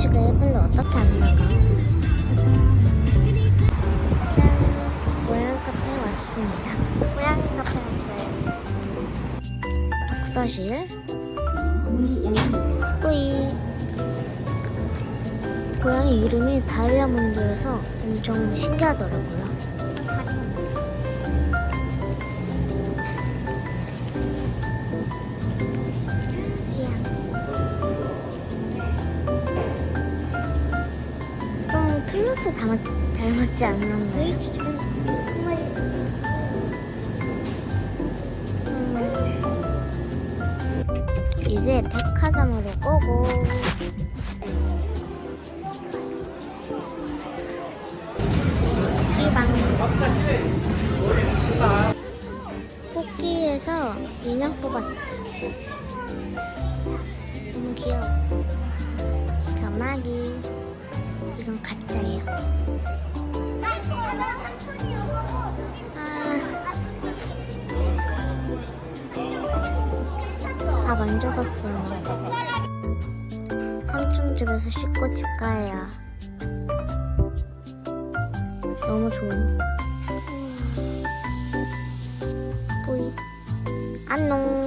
음식을 일본도 어떻게 안 나가? 짠! 고양이 카페에 왔습니다. 고양이 카페 왔어요. 독서실. 뿌이. 고양이 이름이 다이아몬드여서 엄청 신기하더라고요. 좀 플러스 닮았, 닮았지? 음, 이제 백화점으로 오고. 이방. 뽑기에서 인형 뽑았어요. 너무 귀여워. 전화기 이건 가짜예요. 아, 다 만져봤어요. 삼촌 집에서 씻고 집 가야 너무 좋은 안녕